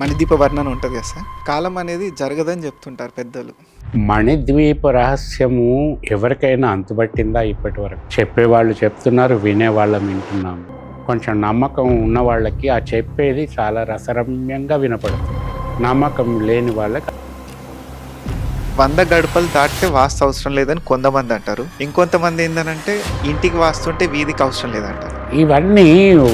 మణిదీప వర్ణన ఉంటుంది కదా సార్? కాలం అనేది జరగదని చెప్తుంటారు పెద్దలు. మణిద్వీప రహస్యము ఎవరికైనా అంతుబట్టిందా ఇప్పటి వరకు చెప్పేవాళ్ళు చెప్తున్నారు వినేవాళ్ళం వింటున్నాము. కొంచెం నమ్మకం ఉన్న వాళ్ళకి ఆ చెప్పేది చాలా రసరమ్యంగా వినపడుతుంది. నమ్మకం లేని వాళ్ళకి వంద గడపలు దాటితే వాస్తు అవసరం లేదని కొంతమంది అంటారు. ఇంకొంతమంది ఏంటంటే ఇంటికి వాస్తుంటే వీధికి అవసరం లేదంటారు. ఇవన్నీ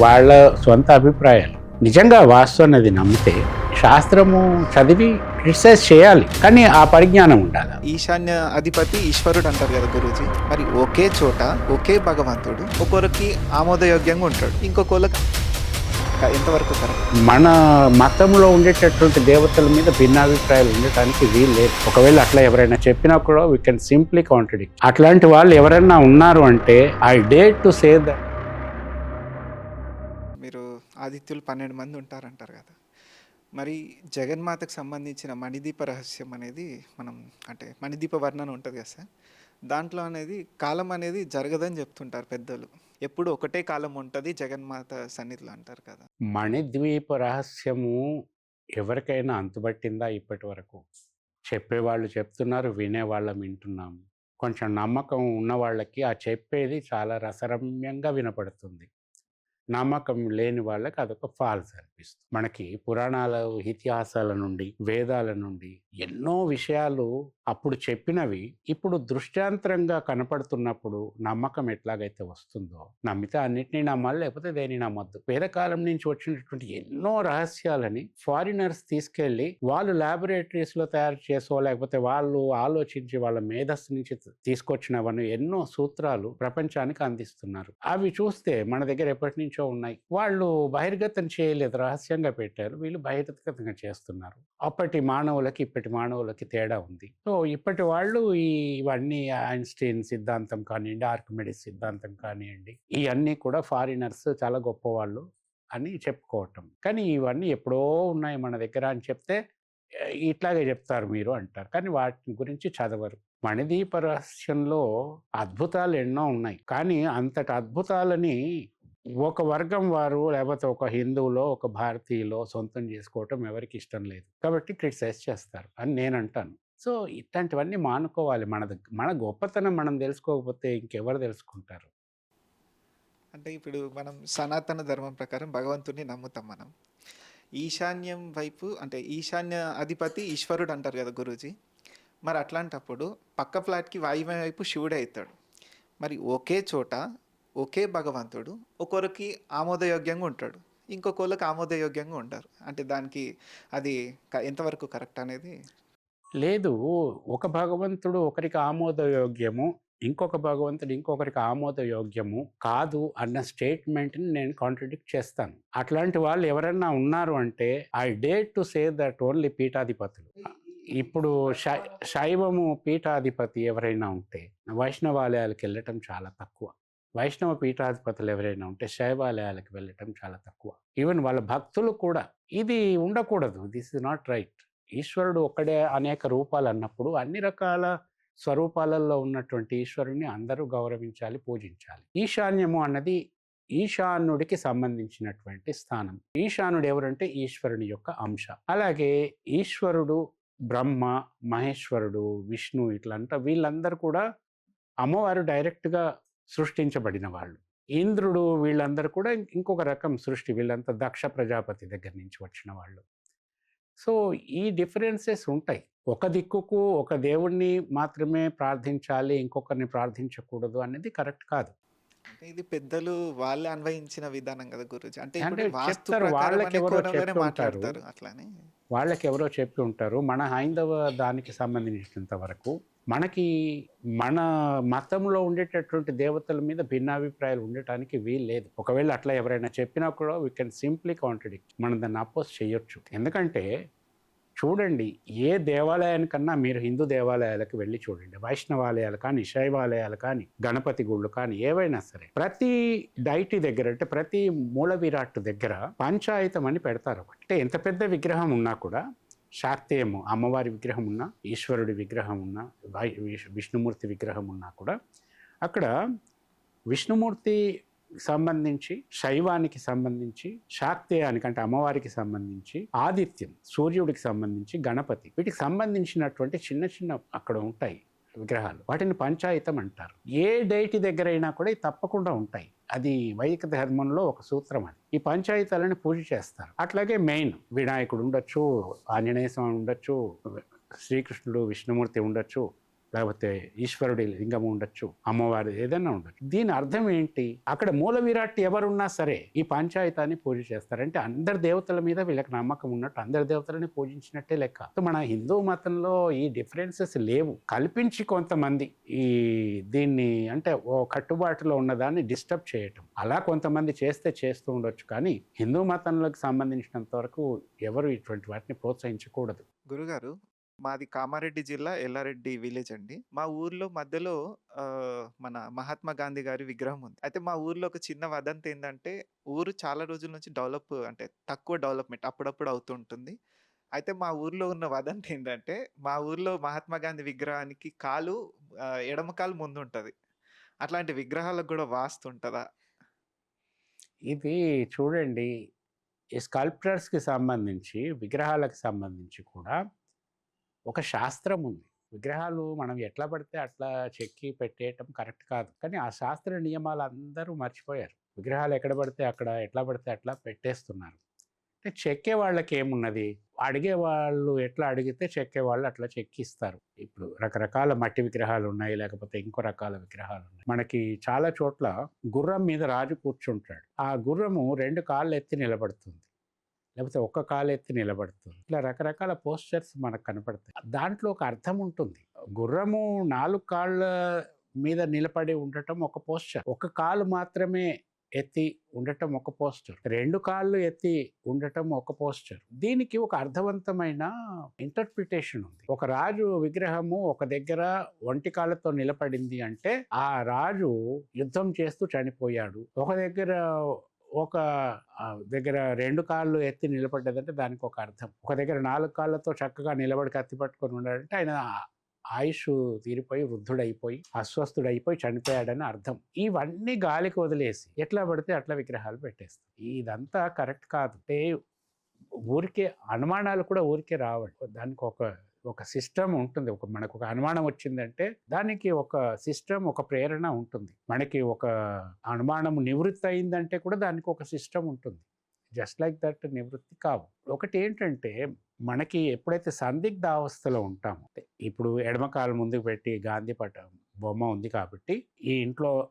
వాళ్ళ సొంత అభిప్రాయాలు. నిజంగా వాస్తు అన్నది నమ్మితే శాస్త్రము చదివి క్రిటిసైజ్ చేయాలి కానీ ఆ పరిజ్ఞానం ఉండాలి? ఈశాన్య అధిపతి ఈశ్వరుడు అంటారు కదా గురూజీ. మరి ఒకే చోట ఒకే భగవంతుడు ఒకరికి ఆమోదయోగ్యంగా ఉంటాడు. ఇంకొకరికి ఎంతవరకు కరెక్ట్? మన మతంలో ఉండేటటువంటి దేవతల మీద భిన్నాభిప్రాయాలు ఉండటానికి వీలు లేదు. ఒకవేళ అట్లా ఎవరైనా చెప్పినా కూడా వీ కెన్ సింప్లీ కాంట్రడిక్ట్ అట్లాంటి వాళ్ళు ఎవరైనా ఉన్నారు అంటే I dare to say that ఆదిత్యులు పన్నెండు మంది ఉంటారంటారు కదా. మరి జగన్మాతకు సంబంధించిన మణిదీప రహస్యం అనేది మనం అంటే మణిదీప వర్ణన ఉంటుంది కదా సార్. దాంట్లో అనేది కాలం అనేది జరగదని చెప్తుంటారు పెద్దలు. ఎప్పుడు ఒకటే కాలం ఉంటుంది జగన్మాత సన్నిధిలో అంటారు కదా. మణిద్వీప రహస్యము ఎవరికైనా అంతుబట్టిందా ఇప్పటి వరకు? చెప్పేవాళ్ళు చెప్తున్నారు వినేవాళ్ళం వింటున్నాము కొంచెం నమ్మకం ఉన్న వాళ్ళకి ఆ చెప్పేది చాలా రసరమ్యంగా వినపడుతుంది. నమ్మకం లేని వాళ్ళకి అదొక ఫాల్స్ అనిపిస్తుంది. మనకి పురాణాల ఇతిహాసాల నుండి వేదాల నుండి ఎన్నో విషయాలు అప్పుడు చెప్పినవి ఇప్పుడు దృష్టాంతరంగా కనపడుతున్నప్పుడు నమ్మకం ఎట్లాగైతే వస్తుందో నమ్మితే అన్నిటినీ నమ్మాలి లేకపోతే దేని నమ్మద్దు. వేదకాలం నుంచి వచ్చినటువంటి ఎన్నో రహస్యాలని ఫారినర్స్ తీసుకెళ్ళి వాళ్ళు ల్యాబొరేటరీస్లో తయారు చేసో లేకపోతే వాళ్ళు ఆలోచించి వాళ్ళ మేధస్సు నుంచి తీసుకొచ్చినవన్నీ ఎన్నో సూత్రాలు ప్రపంచానికి అందిస్తున్నారు. అవి చూస్తే మన దగ్గర ఎప్పటి నుంచి ఉన్నాయి. వాళ్ళు బహిర్గతం చేయలేదు రహస్యంగా పెట్టారు. వీళ్ళు బహిర్గతంగా చేస్తున్నారు. అప్పటి మానవులకి ఇప్పటి మానవులకి తేడా ఉంది. సో ఇప్పటి వాళ్ళు ఈ ఇవన్నీ ఐన్స్టీన్ సిద్ధాంతం కానివ్వండి ఆర్కిమెడిస్ సిద్ధాంతం కానివ్వండి ఇవన్నీ కూడా ఫారినర్స్ చాలా గొప్పవాళ్ళు అని చెప్పుకోవటం. కానీ ఇవన్నీ ఎప్పుడో ఉన్నాయి మన దగ్గర అని చెప్తే ఇట్లాగే చెప్తారు మీరు అంటారు. కానీ వాటి గురించి చదవరు. మణిదీప రహస్యంలో అద్భుతాలు ఎన్నో ఉన్నాయి. కానీ అంతటి అద్భుతాలని ఒక వర్గం వారు లేకపోతే ఒక హిందువులో ఒక భారతీయులో సొంతం చేసుకోవటం ఎవరికి ఇష్టం లేదు. కాబట్టి క్రిటిసైజ్ చేస్తారు అని నేను అంటాను సో ఇట్లాంటివన్నీ మానుకోవాలి. మన మన గొప్పతనం మనం తెలుసుకోకపోతే ఇంకెవరు తెలుసుకుంటారు? అంటే ఇప్పుడు మనం సనాతన ధర్మం ప్రకారం భగవంతుడిని నమ్ముతాం మనం. ఈశాన్యం వైపు అంటే ఈశాన్య అధిపతి ఈశ్వరుడు అంటారు కదా గురూజీ. మరి అట్లాంటప్పుడు పక్క ఫ్లాట్కి వాయువ్యం వైపు శివుడే అవుతాడు మరి ఒకే చోట ఒకే భగవంతుడు ఒకరికి ఆమోదయోగ్యంగా ఉంటాడు. ఇంకొకరికి ఆమోదయోగ్యంగా ఉంటారు అంటే దానికి అది క- ఎంతవరకు కరెక్ట్ అనేది? లేదు. ఒక భగవంతుడు ఒకరికి ఆమోదయోగ్యము ఇంకొక భగవంతుడు ఇంకొకరికి ఆమోదయోగ్యము కాదు అన్న స్టేట్మెంట్ని నేను కాంట్రడిక్ట్ చేస్తాను. అట్లాంటి వాళ్ళు ఎవరైనా ఉన్నారు అంటే I dare to say that only పీఠాధిపతులు. ఇప్పుడు శై శైవము పీఠాధిపతి ఎవరైనా ఉంటే వైష్ణవాలయాలకు వెళ్ళటం చాలా తక్కువ. వైష్ణవ పీఠాధిపతులు ఎవరైనా ఉంటే శైవాలయాలకు వెళ్ళటం చాలా తక్కువ. ఈవెన్ వాళ్ళ భక్తులు కూడా ఇది ఉండకూడదు. This is not right. ఈశ్వరుడు ఒక్కడే అనేక రూపాలు అన్నప్పుడు అన్ని రకాల స్వరూపాలలో ఉన్నటువంటి ఈశ్వరుని అందరూ గౌరవించాలి పూజించాలి. ఈశాన్యము అన్నది ఈశానుడికి సంబంధించినటువంటి స్థానం. ఈశానుడు ఎవరంటే ఈశ్వరుని యొక్క అంశ. అలాగే ఈశ్వరుడు బ్రహ్మ మహేశ్వరుడు విష్ణు ఇట్లంతా వీళ్ళందరూ కూడా అమ్మవారు డైరెక్ట్గా సృష్టించబడిన వాళ్ళు. ఇంద్రుడు వీళ్ళందరూ కూడా ఇంకొక రకం సృష్టి. వీళ్ళంతా దక్ష ప్రజాపతి దగ్గర నుంచి వచ్చిన వాళ్ళు. సో ఈ డిఫరెన్సెస్ ఉంటాయి. ఒక దిక్కుకు ఒక దేవుణ్ణి మాత్రమే ప్రార్థించాలి ఇంకొకరిని ప్రార్థించకూడదు అనేది కరెక్ట్ కాదు. అంటే ఇది పెద్దలు వాళ్ళే అన్వయించిన విధానం కదా గురూజీ. అంటే అంటే వాస్తు చెప్తారు, ప్రకారం వాళ్ళకి అనే ఎవరో కోణంలోనే చెప్తూ ఉంటారు. మాట్లాడతారు అట్లానే. వాళ్ళకి ఎవరో చెప్పి ఉంటారు మన హైందవ దానికి సంబంధించినంత వరకు మనకి మన మతంలో ఉండేటటువంటి దేవతల మీద భిన్నాభిప్రాయాలు ఉండటానికి వీలు లేదు. ఒకవేళ అట్లా ఎవరైనా చెప్పినా కూడా వీ కెన్ సింప్లీ కాంట్రడిక్ట్ మనం దాన్ని అపోజ్ చేయొచ్చు. ఎందుకంటే చూడండి ఏ దేవాలయానికన్నా మీరు హిందూ దేవాలయాలకు వెళ్ళి చూడండి. వైష్ణవాలయాలు కానీ శైవాలయాలు కానీ గణపతి గుళ్ళు కానీ ఏవైనా సరే ప్రతి డైటీ దగ్గర అంటే ప్రతి మూల విరాట్ దగ్గర పంచాయతం అని పెడతారు అంటే ఎంత పెద్ద విగ్రహం ఉన్నా కూడా శాక్తేయము అమ్మవారి విగ్రహం ఉన్నా ఈశ్వరుడి విగ్రహం ఉన్నా విష్- విష్ణుమూర్తి విగ్రహం ఉన్నా కూడా అక్కడ విష్ణుమూర్తి సంబంధించి శైవానికి సంబంధించి శాక్తేయానికి అంటే అమ్మవారికి సంబంధించి ఆదిత్యం సూర్యుడికి సంబంధించి గణపతి వీటికి సంబంధించినటువంటి చిన్న చిన్న అక్కడ ఉంటాయి విగ్రహాలు. వాటిని పంచాయతం అంటారు. ఏ డేటి దగ్గర అయినా కూడా తప్పకుండా ఉంటాయి. అది వైదిక ధర్మంలో ఒక సూత్రం అది. ఈ పంచాయతీలను పూజ చేస్తారు. అట్లాగే మెయిన్ వినాయకుడు ఉండొచ్చు ఆంజనేయ స్వామి ఉండొచ్చు శ్రీకృష్ణుడు విష్ణుమూర్తి ఉండొచ్చు లేకపోతే ఈశ్వరుడి లింగం ఉండొచ్చు అమ్మవారి ఏదైనా ఉండొచ్చు. దీని అర్థం ఏంటి? అక్కడ మూల విరాట్ ఎవరున్నా సరే ఈ పంచాయతాన్ని పూజ చేస్తారంటే అందరి దేవతల మీద వీళ్ళకి నమ్మకం ఉన్నట్టు అందరి దేవతలని పూజించినట్టే లెక్క. మన హిందూ మతంలో ఈ డిఫరెన్సెస్ లేవు. కల్పించి కొంతమంది ఈ దీన్ని అంటే ఓ కట్టుబాటులో ఉన్నదాన్ని డిస్టర్బ్ చేయటం. అలా కొంతమంది చేస్తే చేస్తూ ఉండొచ్చు కానీ హిందూ మతంలోకి సంబంధించినంత వరకు ఎవరు ఇటువంటి వాటిని ప్రోత్సహించకూడదు. గురుగారు మాది కామారెడ్డి జిల్లా ఎల్లారెడ్డి విలేజ్ అండి. మా ఊర్లో మధ్యలో మన మహాత్మా గాంధీ గారి విగ్రహం ఉంది. అయితే మా ఊర్లో ఒక చిన్న వదంతి ఏంటంటే ఊరు చాలా రోజుల నుంచి డెవలప్ అంటే తక్కువ డెవలప్మెంట్ అప్పుడప్పుడు అవుతుంటుంది అయితే మా ఊర్లో ఉన్న వదంతి ఏంటంటే మా ఊర్లో మహాత్మా గాంధీ విగ్రహానికి కాలు ఎడమ కాలు ముందు ఉంటుంది. అట్లాంటి విగ్రహాలకు కూడా వాస్తుంటుందా ఇది చూడండి ఈ స్కల్ప్టర్స్కి సంబంధించి విగ్రహాలకు సంబంధించి కూడా ఒక శాస్త్రం ఉంది. విగ్రహాలు మనం ఎట్లా పడితే అట్లా చెక్కి పెట్టేయటం కరెక్ట్ కాదు. కానీ ఆ శాస్త్ర నియమాలు అందరూ మర్చిపోయారు. విగ్రహాలు ఎక్కడ పడితే అక్కడ ఎట్లా పడితే అట్లా పెట్టేస్తున్నారు. అంటే చెక్కే వాళ్ళకి ఏమున్నది? అడిగే వాళ్ళు ఎట్లా అడిగితే చెక్కే వాళ్ళు అట్లా చెక్కిస్తారు. ఇప్పుడు రకరకాల మట్టి విగ్రహాలు ఉన్నాయి లేకపోతే ఇంకో రకాల విగ్రహాలు ఉన్నాయి. మనకి చాలా చోట్ల గుర్రం మీద రాజు కూర్చుంటాడు. ఆ గుర్రము రెండు కాళ్ళు ఎత్తి నిలబడుతుంది. లేకపోతే ఒక్క కాలు ఎత్తి నిలబడుతుంది. ఇట్లా రకరకాల పోస్చర్స్ మనకు కనపడతాయి. దాంట్లో ఒక అర్థం ఉంటుంది. గుర్రము నాలుగు కాళ్ళ మీద నిలబడి ఉండటం ఒక పోస్చర్. ఒక కాలు మాత్రమే ఎత్తి ఉండటం ఒక పోస్టర్ రెండు కాళ్ళు ఎత్తి ఉండటం ఒక పోస్టర్ దీనికి ఒక అర్థవంతమైన ఇంటర్ప్రిటేషన్ ఉంది. ఒక రాజు విగ్రహము ఒక దగ్గర ఒంటి కాళ్ళతో నిలబడింది అంటే ఆ రాజు యుద్ధం చేస్తూ చనిపోయాడు. ఒక దగ్గర ఒక దగ్గర రెండు కాళ్ళు ఎత్తి నిలబడ్డదంటే దానికి ఒక అర్థం. ఒక దగ్గర నాలుగు కాళ్ళతో చక్కగా నిలబడి కత్తి పట్టుకొని ఉన్నాడంటే ఆయన ఆయుష్ తీరిపోయి వృద్ధుడైపోయి అస్వస్థుడైపోయి చనిపోయాడని అర్థం. ఇవన్నీ గాలికి వదిలేసి ఎట్లా పడితే అట్లా విగ్రహాలు పెట్టేస్తాం. ఇదంతా కరెక్ట్ కాదు. అంటే ఊరికే అనుమానాలు కూడా ఊరికే రావండి. దానికి ఒక ఒక సిస్టమ్ ఉంటుంది. ఒక మనకు ఒక అనుమానం వచ్చిందంటే దానికి ఒక సిస్టమ్ ఒక ప్రేరణ ఉంటుంది. మనకి ఒక అనుమానం నివృత్తి అయిందంటే కూడా దానికి ఒక సిస్టమ్ ఉంటుంది. జస్ట్ లైక్ దట్ నివృత్తి కావు. ఒకటి ఏంటంటే మనకి ఎప్పుడైతే సందిగ్ధ అవస్థలో ఉంటామో ఇప్పుడు ఎడమకాలు ముందుకు పెట్టి గాంధీ పట బొమ్మ ఉంది కాబట్టి ఈ ఇంట్లో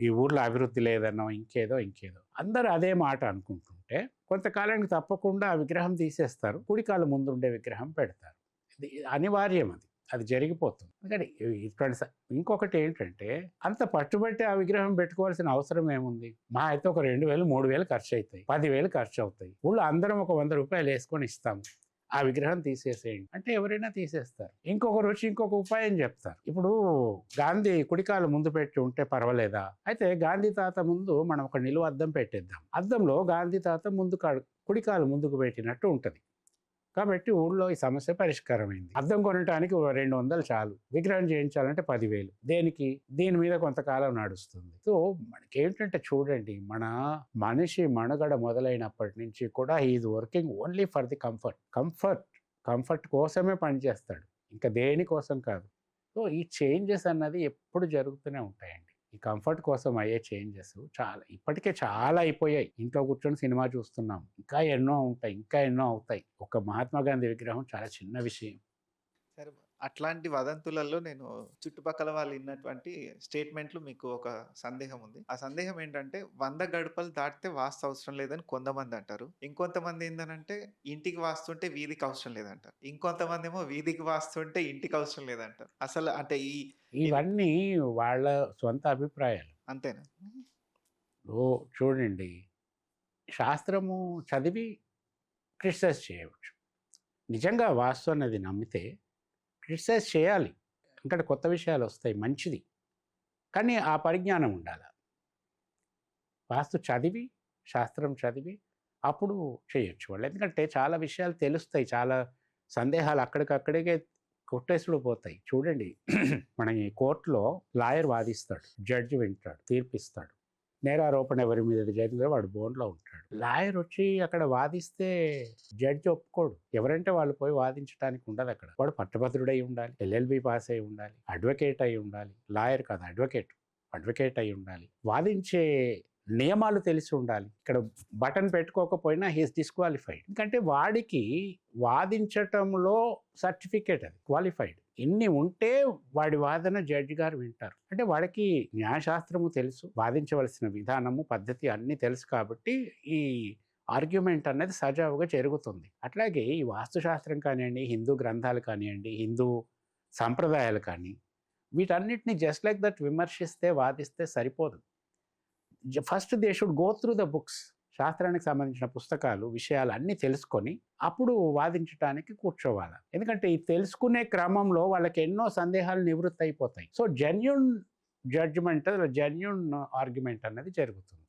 ఈ ఊర్లో అభివృద్ధి లేదనో ఇంకేదో ఇంకేదో అందరూ అదే మాట అనుకుంటుంటే కొంతకాలానికి తప్పకుండా ఆ విగ్రహం తీసేస్తారు. కుడికాలు ముందు ఉండే విగ్రహం పెడతారు. అనివార్యం అది అది జరిగిపోతుంది. ఎందుకంటే ఇటువంటి ఇంకొకటి ఏంటంటే అంత పట్టుబట్టి ఆ విగ్రహం పెట్టుకోవాల్సిన అవసరం ఏముంది? మా అయితే ఒక రెండు వేలు మూడు వేలు ఖర్చు అవుతాయి పదివేలు ఖర్చు అవుతాయి ఊళ్ళో అందరం ఒక వంద రూపాయలు వేసుకొని ఇస్తాము. ఆ విగ్రహం తీసేసేయండి. అంటే ఎవరైనా తీసేస్తారు. ఇంకొకరు వచ్చి ఇంకొక ఉపాయం చెప్తారు. ఇప్పుడు గాంధీ కుడికాలు ముందు పెట్టి ఉంటే పర్వాలేదా? అయితే గాంధీ తాత ముందు మనం ఒక నిలువ అద్దం పెట్టేద్దాం. అద్దంలో గాంధీ తాత ముందు కుడికాలు ముందుకు పెట్టినట్టు ఉంటుంది. కాబట్టి ఊళ్ళో ఈ సమస్య పరిష్కారమైంది. అద్దం కొనటానికి రెండు వందలు చాలు. విగ్రహం చేయించాలంటే పదివేలు. దేనికి? దీని మీద కొంతకాలం నడుస్తుంది. సో మనకి ఏంటంటే చూడండి మన మనిషి మనుగడ మొదలైనప్పటి నుంచి కూడా is working only for the comfort. Comfort comfort కోసమే పనిచేస్తాడు. ఇంకా దేనికోసం కాదు. సో ఈ చేంజెస్ అన్నది ఎప్పుడు జరుగుతూనే ఉంటాయండి. ఈ కంఫర్ట్ కోసం అయ్యే చేంజెస్ చాలా ఇప్పటికే చాలా అయిపోయాయి. ఇంట్లో కూర్చొని సినిమా చూస్తున్నాం. ఇంకా ఎన్నో ఉంటాయి ఇంకా ఎన్నో అవుతాయి. ఒక మహాత్మా గాంధీ విగ్రహం చాలా చిన్న విషయం. సరే అట్లాంటి వదంతులలో నేను చుట్టుపక్కల వాళ్ళు విన్నటువంటి స్టేట్మెంట్లు మీకు ఒక సందేహం ఉంది. ఆ సందేహం ఏంటంటే వంద గడపలు దాటితే వాస్తు అవసరం లేదని కొంతమంది అంటారు. ఇంకొంతమంది ఏంటంటే ఇంటికి వాస్తుంటే వీధికి అవసరం లేదంటారు. ఇంకొంతమంది ఏమో వీధికి వాస్తుంటే ఇంటికి అవసరం లేదంటారు. అసలు అంటే ఈ ఇవన్నీ వాళ్ళ సొంత అభిప్రాయాలు. అంతేనా? ఓ చూడండి శాస్త్రము చదివి క్రిటిసైజ్ చేయవచ్చు. నిజంగా వాస్తు అన్నది నమ్మితే క్రిటిసైజ్ చేయాలి. ఎందుకంటే కొత్త విషయాలు వస్తాయి మంచిది. కానీ ఆ పరిజ్ఞానం ఉండాలి. వాస్తు చదివి శాస్త్రం చదివి అప్పుడు చేయొచ్చు వాళ్ళు. ఎందుకంటే చాలా విషయాలు తెలుస్తాయి. చాలా సందేహాలు అక్కడికక్కడికే కొట్టేసుడు పోతాయి. చూడండి మన ఈ కోర్టులో లాయర్ వాదిస్తాడు. జడ్జి వింటాడు తీర్పిస్తాడు. నేరారోపణ ఎవరి మీద జరిగిందో వాడు బోన్లో ఉంటాడు. లాయర్ వచ్చి అక్కడ వాదిస్తే జడ్జి ఒప్పుకోడు. ఎవరంటే వాళ్ళు పోయి వాదించడానికి ఉండదు అక్కడ. వాడు పట్టభద్రుడై ఉండాలి ఎల్ఎల్బి పాస్ అయి ఉండాలి అడ్వకేట్ అయి ఉండాలి. లాయర్ కాదు అడ్వకేట్ అడ్వకేట్ అయి ఉండాలి. వాదించే నియమాలు తెలిసి ఉండాలి. ఇక్కడ బటన్ పెట్టుకోకపోయినా హీస్ డిస్క్వాలిఫైడ్. ఎందుకంటే వాడికి వాదించటంలో సర్టిఫికేట్ అది క్వాలిఫైడ్. ఇన్ని ఉంటే వాడి వాదన జడ్జి గారు వింటారు. అంటే వాడికి న్యాయశాస్త్రము తెలుసు వాదించవలసిన విధానము పద్ధతి అన్నీ తెలుసు కాబట్టి ఈ ఆర్గ్యుమెంట్ అనేది సజావుగా జరుగుతుంది. అట్లాగే ఈ వాస్తుశాస్త్రం కానివ్వండి హిందూ గ్రంథాలు కానివ్వండి హిందూ సంప్రదాయాలు కానీ వీటన్నిటిని జస్ట్ లైక్ దట్ విమర్శిస్తే వాదిస్తే సరిపోదు. First they should go through the books శాస్త్రానికి సంబంధించిన పుస్తకాలు విషయాలు అన్నీ తెలుసుకొని అప్పుడు వాదించడానికి కూర్చోవాలి. ఎందుకంటే ఈ తెలుసుకునే క్రమంలో వాళ్ళకి ఎన్నో సందేహాలు నివృత్తి అయిపోతాయి so genuine judgement genuine argument అనేది జరుగుతుంది.